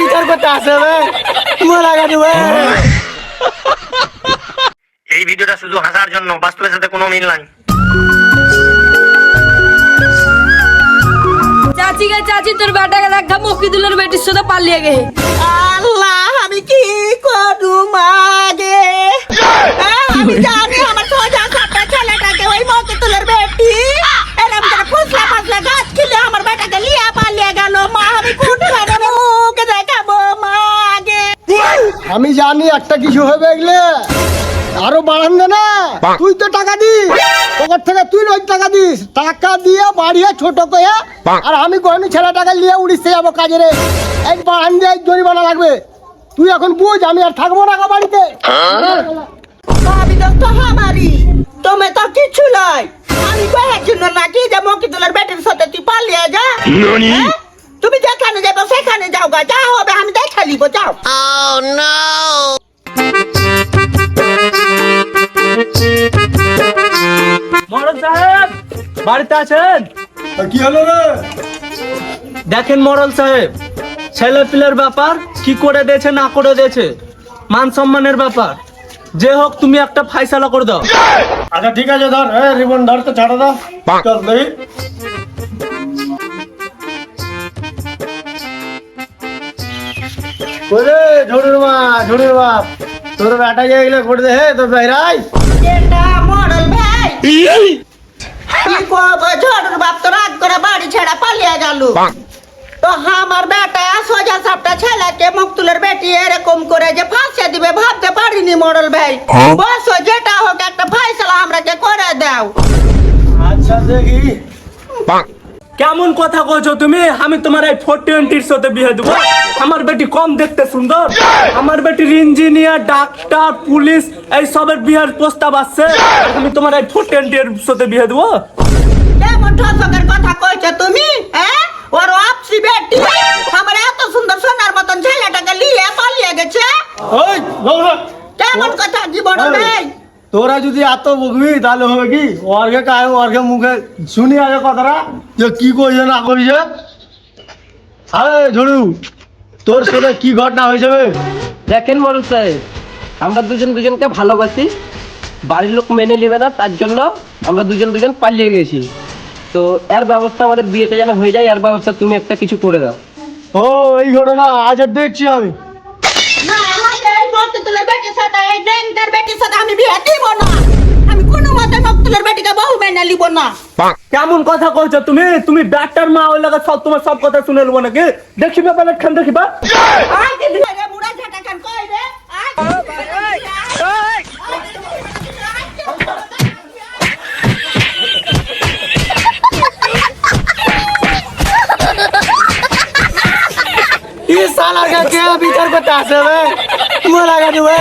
বিচার করতে আসে বে। মোলা গাড়ি বে এই ভিডিওটা শুধু হাসার জন্য বাস্তবের সাথে কোনো মিল নাই। চাচি গে চাচি তোর বেটাকে দেখা মকিদুলের বেটির সাথে পালিয়ে গে আল্লাহ আমি কি করু মাগে আমি জানি জানি একটা কিছু হবে এগুলো। আরও বাড়ান দে না। তুই তো টাকা দিস। ওখান থেকে তুই ওই টাকা দিস। টাকা দিয়ে বাড়িয়ে ছোট কয়ে আর আমি কখনো ছেলে টাকা নিয়ে উড়িষ্যে যাব কাজে রে। এক বাড়ান দিয়ে এক জরিমানা লাগবে। তুই এখন বুঝ আমি আর থাকব না বাড়িতে। ভাবি তো আমারই তুমি তো কিছু নয় আমি কয়েক জন্য নাকি যে মকি তুলের বেটির সাথে তুই পালিয়ে যা। হ্যাঁ? তুমি যেখানে যাব সেখানে যাও গা যা হবে আমি দেখা নিবো যাও। মরল সাহেব বাড়িতে আছেন? কি হলো রে? দেখেন মরল সাহেব ছেলে পিলের ব্যাপার কি করে দিয়েছে না করে দিয়েছে? মান সম্মানের ব্যাপার। যে হোক তুমি একটা ফাইসালা করে দাও। আচ্ছা ঠিক আছে ধর। রিবন ধর তো ছাড়ো দাও চল দেখি। ওরে ঝুড়ির মা ঝুড়ির বাপ। তোর বেটা গিয়ে গেলে করে দে হে তোর বেহরাই এটা মডেল ভাই। কি করব ঝড়ের বাপ তো রাগ করে বাড়ি ছেড়া পালিয়ে গেল। তো আমার বেটা সোজা সাপটা ছেলেকে মুক্তুলের বেটি এরকম করে যে ফাঁসে দিবে ভাবতে পারিনি মডেল ভাই। বস যেটা হোক একটা ফাইসলা আমরাকে করে দাও। আচ্ছা দেখি। কেমন কথা কইছো তুমি? আমি তোমার এই ফোর টোয়েন্টির সাথে বিয়ে দেবো। আমার বেটি কম দেখতে সুন্দর। আমার বেটির ইঞ্জিনিয়ার ডাক্তার পুলিশ এই সবের বিয়ের প্রস্তাব আসছে আর তুমি তোমার এই ফোর টোয়েন্টির সাথে বিয়ে দেবো। কথা কইছো তুমি? হ্যাঁ ওর আপসি বেটি। আমার এত সুন্দর সোনার মতন ছেলেটাকে নিয়ে পালিয়ে গেছে। ওই বৌরা কেমন কথা জীবন ভাই তোরা যদি এত বকবি তাহলে হবে কি? অর্ঘে কায় অর্ঘে মুখে শুনি আগে কথাটা। যে কি কইছে না কইছে? আরে ঝুড়ু। তোর সাথে কি ঘটনা হয়ে যাবে দেখেন মরুল সাহেব আমরা দুজন দুজনকে ভালোবাসি বাড়ির লোক মেনে নেবে না তার জন্য আমরা দুজন দুজন পালিয়ে গেছি। তো এর ব্যবস্থা আমাদের বিয়েতে যেন হয়ে যায় এর ব্যবস্থা তুমি একটা কিছু করে দাও। ও এই ঘটনা আজ আর দেখছি আমি। আমি বিয়ে দিব না। আমি কোনো বহু না। কেমন কথা কইছো তুমি? তুমি ডাক্তার মা ওই লাগা সব তোমার সব কথা শুনে নেব নাকি? দেখিবা পালে খান দেখিবা আই দিদি রে মুড়া ঝাটা খান কই রে? আই ই সালার কে কে বিচার করতে আসে মোলা গাড়ি বে